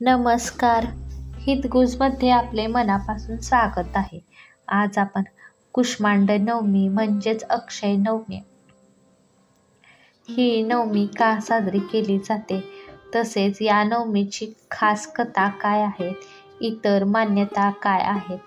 नमस्कार. हितगुजमध्ये आपले मनापासून स्वागत आहे. आज आपण कुष्मांड नवमी म्हणजेच अक्षय नवमी. ही नवमी का साजरी केली जाते? तसेच या नवमीची खास कथा काय आहेत इतर मान्यता काय आहेत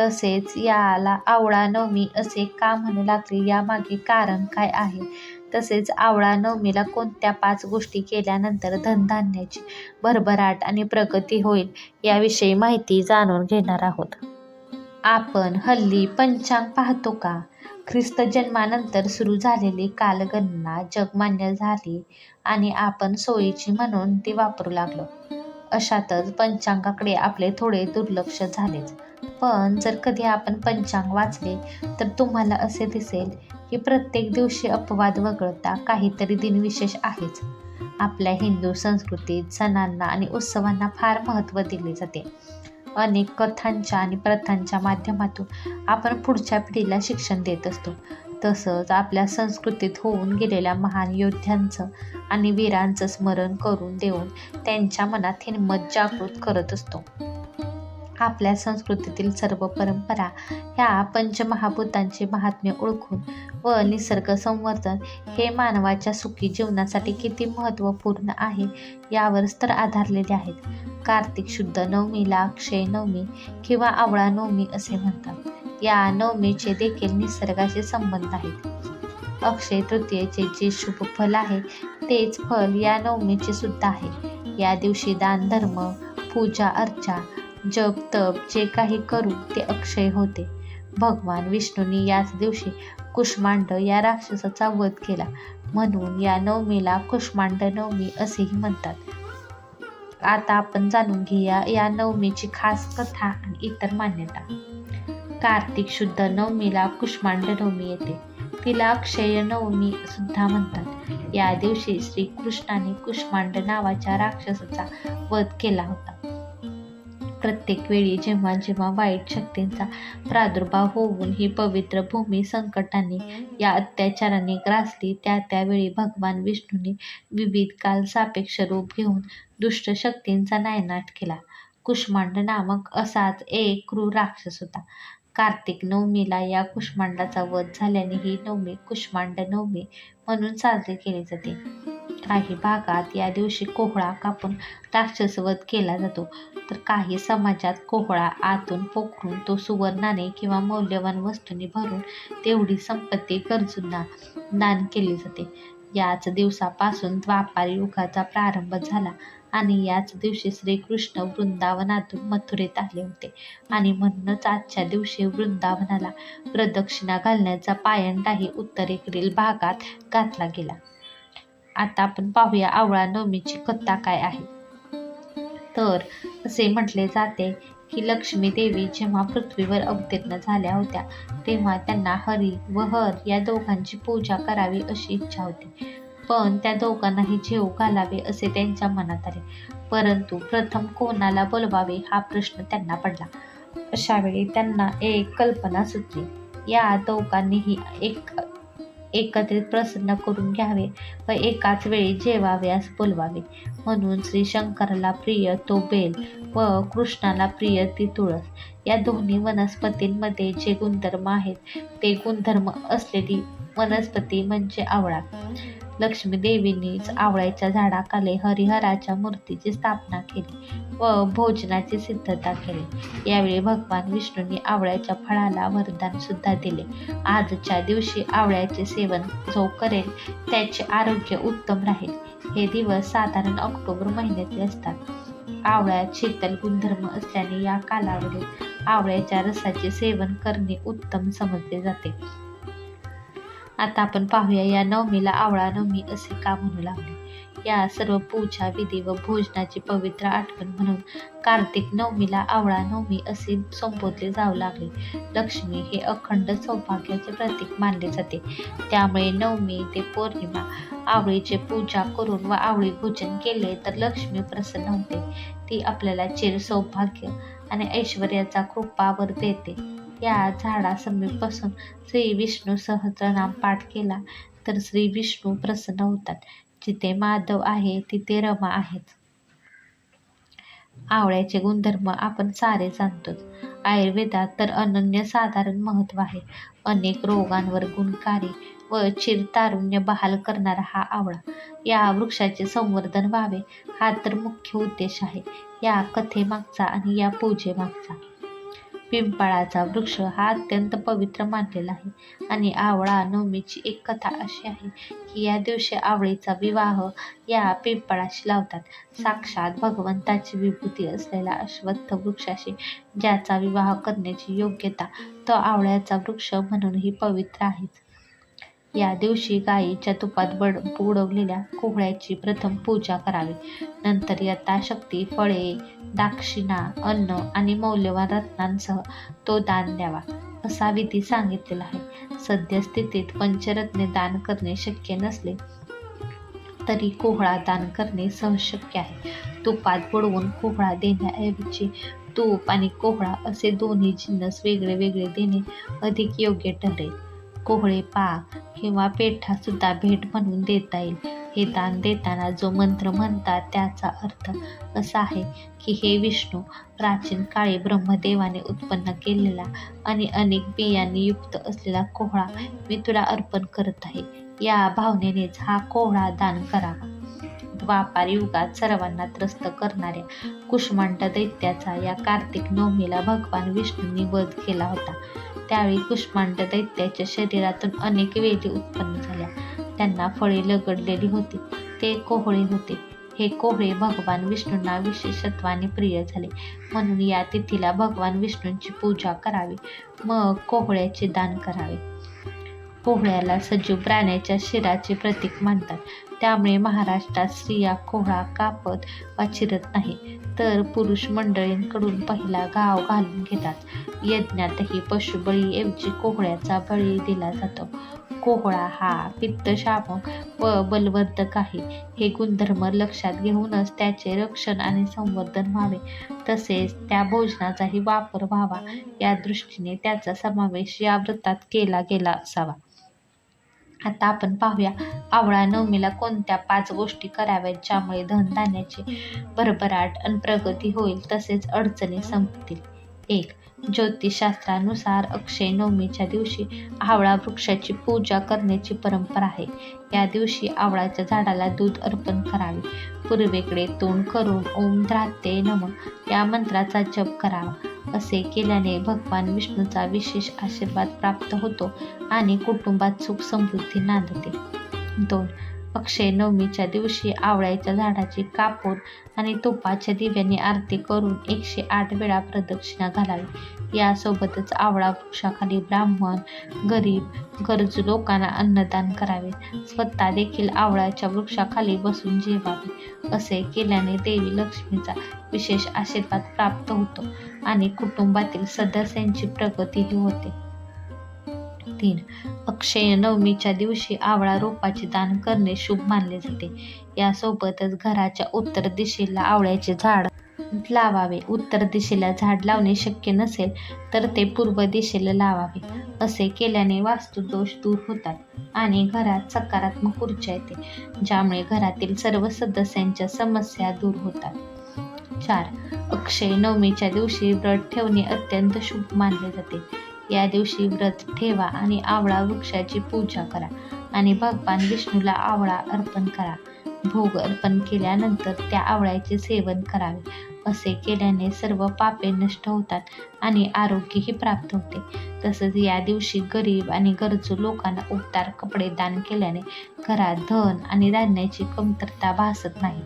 तसेच याला आवळा नवमी असे का म्हणू लागले? यामागे कारण काय आहे? तसेच आवळा नवमीला कोणत्या पाच गोष्टी केल्यानंतर धनधान्याची भरभराट आणि प्रगती होईल याविषयी माहिती जाणून घेणार आहोत. आपण हल्ली पंचांग पाहतो का? ख्रिस्त जन्मानंतर सुरू झालेली कालगणना जगमान्य झाली आणि आपण सोयीची म्हणून ती वापरू लागलो. अशातच पंचांगाकडे आपले थोडे दुर्लक्ष झालेच. पण जर कधी आपण पंचांग वाचले तर तुम्हाला असे दिसेल की प्रत्येक दिवशी अपवाद वगळता काहीतरी दिनविशेष आहेच. आपल्या हिंदू संस्कृतीत सणांना आणि उत्सवांना फार महत्त्व दिले जाते. अनेक कथांच्या आणि प्रथांच्या माध्यमातून आपण पुढच्या पिढीला शिक्षण देत असतो. तसंच आपल्या संस्कृतीत होऊन गेलेल्या महान योद्ध्यांचं आणि वीरांचं स्मरण करून देऊन त्यांच्या मनात हिंमत जागृत करत असतो. आपल्या संस्कृतीतील सर्व परंपरा ह्या पंचमहाभूतांचे महात्म्य ओळखून व निसर्ग संवर्धन हे मानवाच्या सुखी जीवनासाठी किती महत्त्वपूर्ण आहे यावर स्तर आधारलेले आहेत. कार्तिक शुद्ध नवमीला अक्षय नवमी किंवा आवळा नवमी असे म्हणतात. या नवमीचे देखील निसर्गाशी संबंध आहेत. अक्षय तृतीयेचे जे शुभ फल आहे तेच फल या नवमीचे सुद्धा आहे. या दिवशी दान धर्म पूजा अर्चा जप तप जे काही करू ते अक्षय होते. भगवान विष्णूंनी याच दिवशी कुष्मांड या राक्षसाचा वध केला. म्हणून या नवमीला कुष्मांड नवमी असेही म्हणतात. आता आपण जाणून घेऊया या नवमीची खास कथा आणि इतर मान्यता. कार्तिक शुद्ध नवमीला कुष्मांड नवमी येते. तिला अक्षय नवमी सुद्धा म्हणतात. या दिवशी श्रीकृष्णाने कुष्मांड नावाच्या राक्षसाचा वध केला होता. प्रत्येक वेळी जेव्हा जेव्हा वाईट शक्तींचा प्रादुर्भाव होऊन ही पवित्र भूमी संकटाने या अत्याचाराने ग्रासली त्या त्यावेळी भगवान विष्णूने विविध काल सापेक्ष रूप घेऊन दुष्ट शक्तींचा नायनाट केला. कुष्मांड नामक असाच एक क्रूर राक्षस होता. कार्तिक नवमीला या कुष्मांडाचा वध झाल्याने ही नवमी कुष्मांड नवमी म्हणून साजरी केली जाते. काही भागात या दिवशी कोहळा कापून राक्षसवध केला जातो. तर काही समाजात कोहळा आतून पोखरून तो सुवर्णाने किंवा मौल्यवान वस्तूंनी भरून तेवढी संपत्ती गरजूंना दान केली जाते. याच दिवसापासून द्वापार युगाचा प्रारंभ झाला आणि याच दिवशी श्रीकृष्ण वृंदावनातून मथुरेत आले होते. आणि म्हणूनच आजच्या दिवशी वृंदावनाला प्रदक्षिणा घालण्याचा पायंडाही उत्तरेकडील भागात घातला गेला. आता आपण पाहूया आवळा नवमीची कथा काय आहे. तर असे म्हटले जाते की लक्ष्मी देवी जेव्हा पृथ्वीवर अवतीर्ण झाल्या होत्या तेव्हा त्यांना हरी व हर या दोघांची पूजा करावी अशी इच्छा होती. पण त्या दोघांनाही जेव घालावे असे त्यांच्या मनात आले. परंतु प्रथम कोणाला बोलवावे हा प्रश्न त्यांना पडला. अशावेळी त्यांना एक कल्पना सुचली. या दोघांनीही एक एकत्रित प्रसन्न करून घ्यावे व एकाच वेळी जेवाव्यास बोलवावे. म्हणून श्री शंकराला प्रिय तो बेल व कृष्णाला प्रिय ती तुळस या दोन्ही वनस्पतींमध्ये जे गुणधर्म आहेत ते गुणधर्म असलेली वनस्पती म्हणजे आवळा. लक्ष्मी देवीनीच आवळ्याच्या झाडाखाली हरिहराच्या मूर्तीची स्थापना केली व भोजनाची सिद्धता केली. यावेळी भगवान विष्णूंनी आवळ्याच्या फळाला वरदान सुद्धा दिले. आजच्या दिवशी आवळ्याचे सेवन जो करेल त्याचे आरोग्य उत्तम राहील. हे दिवस साधारण ऑक्टोबर महिन्यातले असतात. आवळ्यात शीतल गुणधर्म असल्याने या कालावधीत आवळ्याच्या रसाचे सेवन करणे उत्तम समजले जाते. आता आपण पाहूया या नवमीला आवळा नवमी असे का म्हणू लागले? या सर्व पूजा विधी व भोजनाची पवित्र आठवण म्हणून कार्तिक नवमीला आवळा नवमी असे संबोधले जाऊ लागले. लक्ष्मी हे अखंड सौभाग्याचे प्रतीक मानले जाते. त्यामुळे नवमी ते पौर्णिमा आवळीचे पूजा करून व आवळी भोजन केले तर लक्ष्मी प्रसन्न होते. ती आपल्याला चिर सौभाग्य आणि ऐश्वर्याचा कृपावर देते. या झाडासमीप बसून श्री विष्णू सहस्रनाम पाठ केला तर श्री विष्णू प्रसन्न होतात. जिथे माधव आहे तिथे रमा आहेत. आवळ्याचे गुणधर्म आपण सारे जाणतो. आयुर्वेदात तर अनन्यसाधारण महत्त्व आहे. अनेक रोगांवर गुणकारी व चिरतारुण्य बहाल करणारा हा आवळा या वृक्षाचे संवर्धन व्हावे हा तर मुख्य उद्देश आहे. या कथेमागचा आणि या पूजेमागचा. पिंपळाचा वृक्ष हा अत्यंत पवित्र मानलेला आहे. आणि आवळा नवमीची एक कथा अशी आहे की या दिवशी आवळीचा विवाह या पिंपळाशी लावतात. साक्षात भगवंताची विभूती असलेला अश्वत्थ वृक्षाशी ज्याचा विवाह करण्याची योग्यता तो आवळ्याचा वृक्ष म्हणूनही पवित्र आहेच. या दिवशी गायीच्या तुपात बड बुडवलेल्या कोहळ्याची प्रथम पूजा करावी. नंतर यथाशक्ती फळे दाक्षिणा अन्न आणि मौल्यवान रत्नांसह तो दान द्यावा असा विधी सांगितलेला आहे. सद्यस्थितीत पंचरत्ने दान करणे शक्य नसले तरी कोहळा दान करणे सहज शक्य आहे. तुपात बुडवून कोहळा देण्याऐवजी तूप आणि कोहळा असे दोन्ही जिन्नस वेगळे वेगळे देणे अधिक योग्य ठरेल. कोहळे पाक किंवा पेठा सुद्धा भेट म्हणून देता येईल. हे दान देताना जो मंत्र म्हणतात त्याचा अर्थ असा आहे की हे विष्णू प्राचीन काळी ब्रह्मदेवाने उत्पन्न केलेला आणि अनेक बियांनी युक्त असलेला कोहळा मी तुला अर्पण करत आहे. या भावनेनेच हा कोहळा दान करावा द्वापार युगात सर्वांना त्रस्त करणाऱ्या कुष्मांड दैत्याचा या कार्तिक नवमीला भगवान विष्णूंनी वध केला होता. त्यावेळी कुष्मांड दैत्याच्या शरीरातून अनेक वेली उत्पन्न झाल्या. त्यांना फळे लगडलेली होती. ते कोहळे होते. हे कोहळे भगवान विष्णूंना विशेषत्वाने प्रिय झाले. म्हणून या तिथीला भगवान विष्णूंची पूजा करावी. मग कोहळ्याचे दान करावे. कोहळ्याला सजीव प्राण्याच्या शिराचे प्रतीक मानतात. त्यामुळे महाराष्ट्रात स्त्रिया कोहळा कापत वा चिरत नाही. तर पुरुष मंडळींकडून पहिला गाव घालून घेतात. यज्ञातही पशुबळीऐवजी कोहळ्याचा बळी दिला जातो. कोहळा हा पित्तशामक व बलवर्धक आहे. हे गुणधर्म लक्षात घेऊनच त्याचे रक्षण आणि संवर्धन व्हावे. तसेच त्या भोजनाचाही वापर व्हावा. या दृष्टीने त्याचा समावेश या व्रतात केला गेला असावा. आता आपण पाहूया आवळा नवमीला कोणत्या पाच गोष्टी कराव्यात ज्यामुळे धनधान्याची भरभराट आणि प्रगती होईल तसेच अडचणी संपतील. एक ज्योतिषशास्त्रानुसार अक्षय नवमीच्या दिवशी आवळा वृक्षाची पूजा करण्याची परंपरा आहे. या दिवशी आवळाच्या झाडाला दूध अर्पण करावे. पूर्वेकडे तोंड करून ओम ध्राते नम या मंत्राचा जप करावा. असे केल्याने भगवान विष्णूचा विशेष आशीर्वाद प्राप्त होतो आणि कुटुंबात सुख समृद्धी नांदते. दोन अक्षय नवमीच्या दिवशी आवळ्याच्या झाडाची कापूर आणि तुपाच्या दिव्याने आरती करून एकशे आठ वेळा प्रदक्षिणा घालावी. यासोबतच आवळा वृक्षाखाली ब्राह्मण गरीब गरजू लोकांना अन्नदान करावे. स्वतः देखील आवळ्याच्या वृक्षाखाली बसून जेवावे असे केल्याने देवी लक्ष्मीचा विशेष आशीर्वाद प्राप्त होतो आणि कुटुंबातील सदस्यांची प्रगतीही होते. तीन अक्षय नवमीच्या दिवशी आवळा रोपाचे दान करणे शुभ मानले जाते. यासोबतच घराच्या उत्तर दिशेला आवळ्याचे झाड लावावे. उत्तर दिशेला झाड लावणे शक्य नसेल तर ते पूर्व दिशेला लावावे. असे केल्याने वास्तुदोष दूर होतात आणि घरात सकारात्मक ऊर्जा येते ज्यामुळे घरातील सर्व सदस्यांच्या समस्या दूर होतात. चार. अक्षय नवमीच्या दिवशी व्रत ठेवणे अत्यंत शुभ मानले जाते. या दिवशी व्रत ठेवा आणि आवळा वृक्षाची पूजा करा आणि भगवान विष्णूला आवळा अर्पण करा. भोग अर्पण केल्यानंतर त्या आवळ्याचे सेवन करावे. असे केल्याने सर्व पापे नष्ट होतात आणि आरोग्यही प्राप्त होते. तसंच या दिवशी गरीब आणि गरजू लोकांना उबदार कपडे दान केल्याने घरात धन आणि धान्याची कमतरता भासत नाही.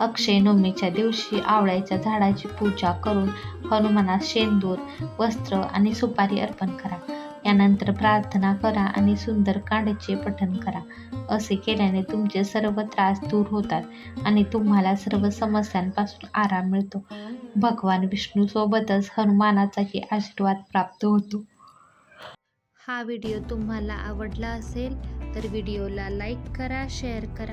अक्षय नवमीच्या दिवशी आवळ्याच्या झाडाची पूजा करून हनुमानास शेंदूर वस्त्र आणि सुपारी अर्पण करा. यानंतर प्रार्थना करा आणि सुंदर कांडचे पठण करा. असे केल्याने तुमचे सर्व त्रास दूर होतात आणि तुम्हाला सर्व समस्यांपासून आराम मिळतो. भगवान विष्णू सोबतच हनुमानाचाही आशीर्वाद प्राप्त होतो. हा व्हिडिओ तुम्हाला आवडला असेल तर व्हिडिओला लाईक करा शेअर करा